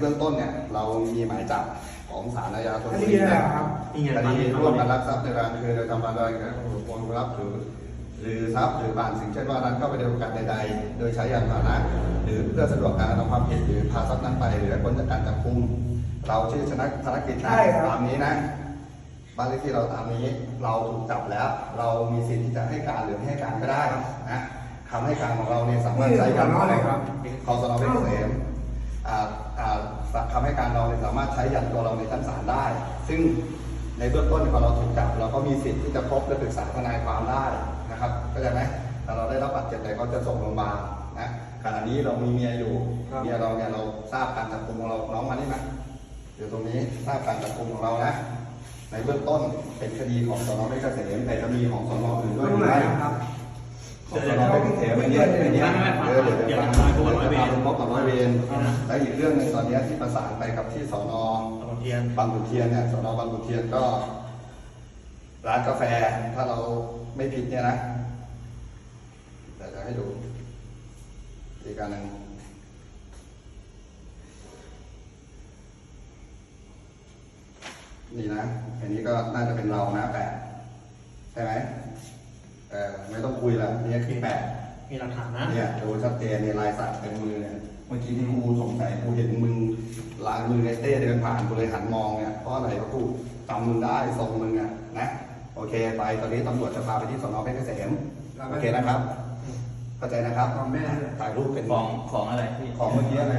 เบื้องต้นเนี่ยเรามีหมายจับของศาลอาญาธนคบุดีรีอะไรนะครับนี่ไงคตอนดีนี้ร่วมกันลักทรัพย์ในการคือโดยทำการโดยการบุคคลรับหรือหรือทรัพย์หรือบางสิ่งเช่นว่านั้นเข้าไปในโอกาสใด ๆ โดยใช้ยานพาหนะ หรือเพื่อสะดวกการกระทำความผิดหรือพาทรัพย์นั้นไป หรือพ้นจากการจับกุม เราชื่อชนะธนกิจนะใช่ครับตามนี้นะบ้านเลขที่เราตามนี้เราถูกจับแล้ว เรามีสิทธิ์ที่จะให้การหรือไม่ให้การก็ได้นะคำให้การของเราเนี่ยสามารถใช้นี่สอนออะไรครับคอสนเพชรเกษมอ่าอ่า คำให้การเราเนี่ยสามารถใช้ยันตัวเราในชั้นศาลได้ ซึ่งในเบื้องต้นพอเราถูกจับเราก็มีสิทธิ์ที่จะพบและปรึกษาทนายความได้นะครับเข้าใจไหมถ้าเราได้รับบาดเจ็บอะไรก็จะส่งโรงพยาบาลนะขณะนี้เรามีเมียอยู่ครับเมียเราเนี่ยเราทราบการจับกุมของเราน้องมานี่นะอยู่ตรงนี้ทราบการจับกุมของเรานะในเบื้องต้นเป็นคดีของสนเพชรเกษมแต่จะมีของสนอื่นด้วยตหรงรือไหนไม่ครับของสนเพชรเกษมอันเนี้ยอันเนี้ เดี๋ยวจะพาไปพบกับร้อยเวรและอีกเรื่องหนึงตอนนี้ที่ประสานไปกับที่สนตะวันเทียนบางขุนเทียนเนี่ยสอนอบางขุนเทียนก็ ร้านกาแฟถ้าเราไม่ผิดเนี่ยนะเดี๋ยวจะให้ดูอีกการหนึ่งนี่นะ อันนี้ก็น่าจะเป็นเรานะแปดใช่ไหมเออไม่ต้องคุยละเนี่คือแปด มีหลักฐานนะเนี่ยดูชัดเจนในลายสักเป็นมือเนี่ยเมื่อกี้ที่กูสงสัยกูเห็นมึงลายมือในเต้เดินผ่านกูเลยหันมองเนี่ยเพราะอะไรเพราะกูจำมึงได้ทรงมึงอะนะโอเค ไปตอนนี้ตำรวจจะพาไปที่สนเพชรเกษมโอเคนะครับ เข้าใจนะครับของแม่ถ่ายรูปเป็นของของอะไรพี่ของเมื่อกี้อะไร